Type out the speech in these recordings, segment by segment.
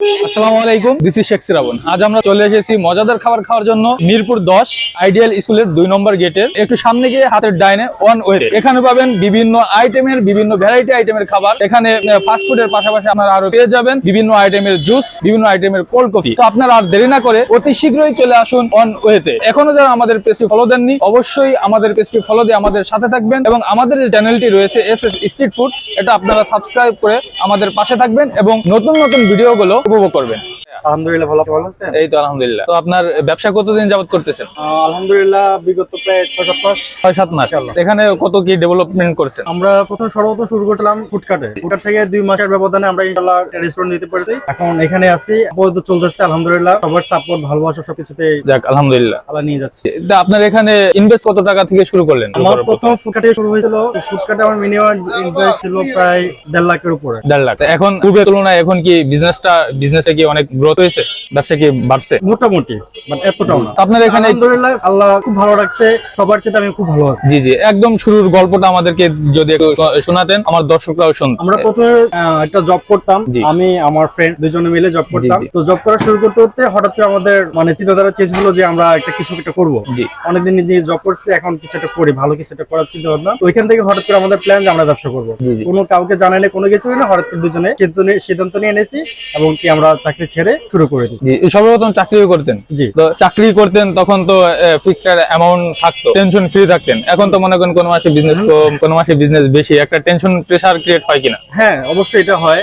আসসালামু আলাইকুম আজ আমরা চলে এসেছি মজাদার খাবার খাওয়ার জন্য মিরপুর দশ আইডিয়াল দুই নম্বর একটু সামনে গিয়ে হাতের ডাইনে ওয়ান ওয়ে এখানে পাবেন বিভিন্ন বিভিন্ন ভ্যারাইটি খাবার। এখানে ফাস্ট পাশাপাশি আপনারা আরও পেয়ে যাবেন বিভিন্ন আইটেমের জুস বিভিন্ন কোল্ড কফি তো আপনারা আর দেরি না করে অতি শীঘ্রই চলে আসুন ওয়েতে এখনও যারা আমাদের দেননি, অবশ্যই আমাদের ফলো আমাদের সাথে থাকবেন এবং আমাদের যে চ্যানেলটি রয়েছে এস এস স্ট্রিট ফুড এটা আপনারা সাবস্ক্রাইব করে আমাদের পাশে থাকবেন এবং নতুন নতুন ভিডিওগুলো উপভোগ করবেন। আলহামদুলিল্লাহ ভালো ভালো আছেন? এই তো আলহামদুলিল্লাহ। তো আপনার ব্যবসা কতদিন যাবত করতেছেন? আলহামদুলিল্লাহ বিগত প্রায় ছয় সাত মাস। ছয় সাত মাস। এখানে কত কি ডেভেলপমেন্ট করছেন? আমরা প্রথম সর্বপ্রথম শুরু করছিলাম ফুডকার্টে। ফুডকার্ট থেকে দুই মাসের ব্যবধানে আমরা ইনশাল্লাহ রেস্টুরেন্ট দিতে পেরেছি। এখন এখানে আছি। আপাতত চলতেছে আলহামদুলিল্লাহ। সবার সাপোর্ট ভালোবাসা সবকিছুতে যাক আলহামদুলিল্লাহ। আল্লাহ নিয়ে যাচ্ছে। তা আপনার এখানে ইনভেস্ট কত টাকা থেকে শুরু করলেন? আমার প্রথম ফুডকার্টে শুরু হয়েছিল। ফুডকার্টে আমার মিনিমাম ইনভেস্ট ছিল প্রায় দেড় লাখের উপরে। দেড় লাখ। এখন পূর্বের তুলনায় এখন কি বিজনেসটা বিজনেসে কি অনেক গ্রোথ হয়েছে? ব্যবসা কি বাড়ছে? মোটামুটি বাট এতটাও না। আপনার এখানে আলহামদুলিল্লাহ আল্লাহ খুব ভালো রাখছে সবার চেয়ে আমি খুব ভালো আছি। জি জি একদম শুরুর গল্পটা আমাদেরকে যদি শোনাতেন আমার দর্শকরাও শুনতো আমরা প্রথমে একটা জব করতাম। আমি আমার ফ্রেন্ড দুজনে মিলে জব করতাম। তো জব করা শুরু করতে করতে হঠাৎ করে আমাদের মানে চিন্তাধারা চেঞ্জ হলো যে আমরা একটা কিছু একটা করব। জি। অনেকদিন নিজে জব করছি এখন কিছু একটা করি ভালো কিছু একটা করার চিন্তা ভাবনা ওইখান থেকে হঠাৎ করে আমাদের প্ল্যান যে আমরা ব্যবসা করব। কোনো কাউকে জানাই না কোনো কিছু না হঠাৎ করে দুজনে সিদ্ধান্ত নিয়ে- সিদ্ধান্ত নিয়ে এনেছি এবং কি আমরা চাকরি ছেড়ে শুরু করে দিই জি সর্বপ্রথম চাকরিও করতেন। জি। তো চাকরি করতেন তখন তো ফিক্সড অ্যামাউন্ট থাকতো। টেনশন ফ্রি থাকতেন। এখন তো মনে করেন কোনো মাসে বিজনেস কম কোনো মাসে বিজনেস বেশি। একটা টেনশন প্রেসার ক্রিয়েট হয় কিনা? হ্যাঁ অবশ্যই এটা হয়।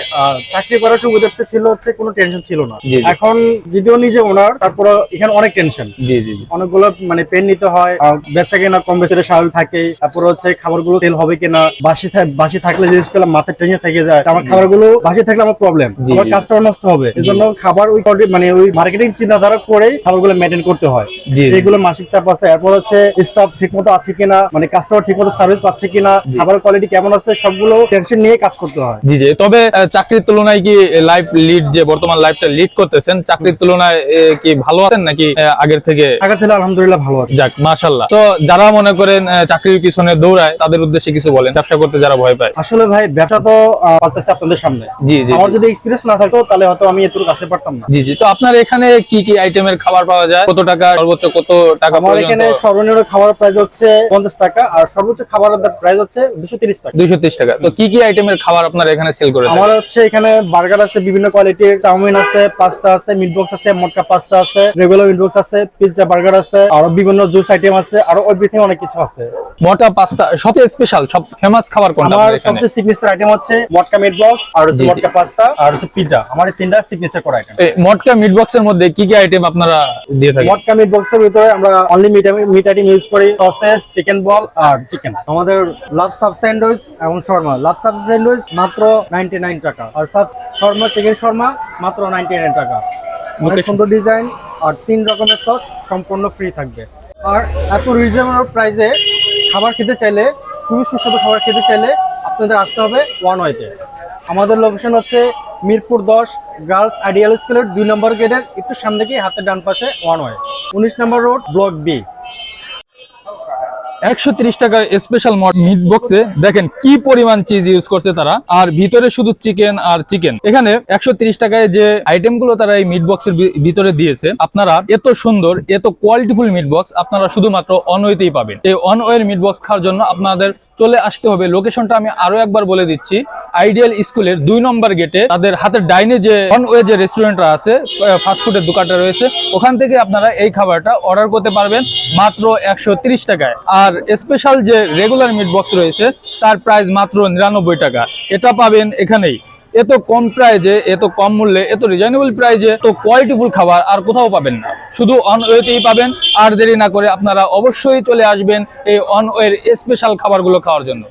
চাকরি করার সুবিধাটা ছিল হচ্ছে কোনো টেনশন ছিল না। এখন যদিও নিজে ওনার তারপর এখানে অনেক টেনশন জি জি অনেকগুলো মানে পেন নিতে হয়। আর বেচা কেনা কম বেচা স্বাভাবিক থাকে। তারপর হচ্ছে খাবারগুলো তেল হবে কিনা বাসি বাসি থাকলে জিনিসগুলো মাথায় টেনে থেকে যায়। আমার খাবারগুলো বাসি থাকলে আমার প্রবলেম আমার কাজটা নষ্ট হবে। এই জন্য খাবার ওই মানে ওই মার্কেটিং চিন্তাধারা করেই খাবারগুলো মেনটেন করতে হয়। জি। মাসিক চাপ আছে। এরপর হচ্ছে স্টাফ ঠিক মতো আছে কিনা মানে কাস্টমার ঠিক মতো সার্ভিস পাচ্ছে কিনা খাবারের কোয়ালিটি কেমন আছে সবগুলো টেনশন নিয়ে কাজ করতে হয়। জি জি। তবে চাকরির তুলনায় কি লাইফ লিড যে বর্তমান লাইফটা লিড করতেছেন চাকরির তুলনায় কি ভালো আছেন নাকি আগের থেকে? আগের থেকে আলহামদুলিল্লাহ ভালো আছে। যাক মাশাল্লাহ তো যারা মনে করেন চাকরির পিছনে দৌড়ায় তাদের উদ্দেশ্যে কিছু বলেন। ব্যবসা করতে যারা ভয় পায়। আসলে ভাই ব্যবসা তো পারতেছে আপনাদের সামনে। জি জি আমার যদি এক্সপিরিয়েন্স না থাকতো তাহলে হয়তো আমি এত আসতে পারতাম জি জি তো আপনার এখানে কি কি আইটেমের খাবার পাওয়া যায়? কত টাকা সর্বোচ্চ কত টাকা আমার এখানে সর্বনিম্ন খাবার প্রাইস হচ্ছে পঞ্চাশ টাকা আর সর্বোচ্চ খাবারের প্রাইস হচ্ছে দুশো তিরিশ টাকা। দুইশো টাকা। তো কি কি আইটেমের খাবার আপনার এখানে সেল করে আমার হচ্ছে এখানে বার্গার আছে বিভিন্ন কোয়ালিটির চাউমিন আছে পাস্তা আছে মিট বক্স আছে মটকা পাস্তা আছে রেগুলার মিট বক্স আছে পিৎজা বার্গার আছে আরও বিভিন্ন জুস আইটেম আছে আরও এভরিথিং অনেক কিছু আছে। মটা পাস্তা সবচেয়ে স্পেশাল সব ফেমাস খাবার কোনটা আমার সবচেয়ে সিগনেচার আইটেম হচ্ছে মটকা মিট বক্স আর হচ্ছে। মটকা পাস্তা আর হচ্ছে পিৎজা আমার তিনটা সিগনেচার করা আইটেম এই মটকা মিট বক্সের মধ্যে কি কি আইটেম আপনারা দিয়ে থাকেন? মটকা মিট বক্সের ভিতরে আমরা only meat meat item use করি সসেস চিকেন বল আর চিকেন আমাদের লাভ সাব স্যান্ডউইচ এবং শর্মা। লাভ সাব স্যান্ডউইচ মাত্র 99 টাকা আর সাব শর্মা চিকেন শর্মা মাত্র 99 টাকা। অনেক সুন্দর ডিজাইন আর তিন রকমের সস সম্পূর্ণ ফ্রি থাকবে। আর এত রিজনেবল প্রাইসে খাবার খেতে চাইলে খুবই সুস্বাদু খাবার খেতে চাইলে আপনাদের আসতে হবে ওয়ান ওয়েতে আমাদের লোকেশন হচ্ছে মিরপুর দশ, গার্লস আইডিয়াল স্কুলের দুই নম্বর গেটের একটু সামনে গিয়ে হাতের ডান পাশে ওয়ান ওয়ে উনিশ নম্বর রোড, ব্লক বি একশো টাকার স্পেশাল মিট বক্সে দেখেন কি পরিমাণ চিজ ইউজ করছে তারা। আর ভিতরে শুধু চিকেন আর চিকেন এখানে টাকায় যে তারা এই মিট বক্সের ভিতরে দিয়েছে, আপনারা এত সুন্দর, এত কোয়ালিটিফুল মিট বক্স আপনারা শুধুমাত্র অনওয়েতেই পাবেন। এই অনওয়ের মিট বক্স খাওয়ার জন্য আপনাদের চলে আসতে হবে। লোকেশনটা আমি আরও একবার বলে দিচ্ছি। আইডিয়াল স্কুলের দুই নম্বর গেটে তাদের হাতের ডাইনে যে অনওয়ে যে রেস্টুরেন্টটা আছে ফাস্টফুডের দোকানটা রয়েছে, ওখান থেকে আপনারা এই খাবারটা অর্ডার করতে পারবেন মাত্র একশো টাকায়। আর স্পেশাল যে রেগুলার মিট বক্স রয়েছে, তার প্রাইস মাত্র নিরানব্বই টাকা। এটা পাবেন এখানেই। এত কম প্রাইজে এত কম মূল্যে, এত রিজনেবল প্রাইজে তো কোয়ালিটিফুল খাবার আর কোথাও পাবেন না। শুধু অন ওয়েতেই পাবেন, আর দেরি না করে আপনারা অবশ্যই চলে আসবেন এই অন ওয়ের স্পেশাল খাবারগুলো খাওয়ার জন্য।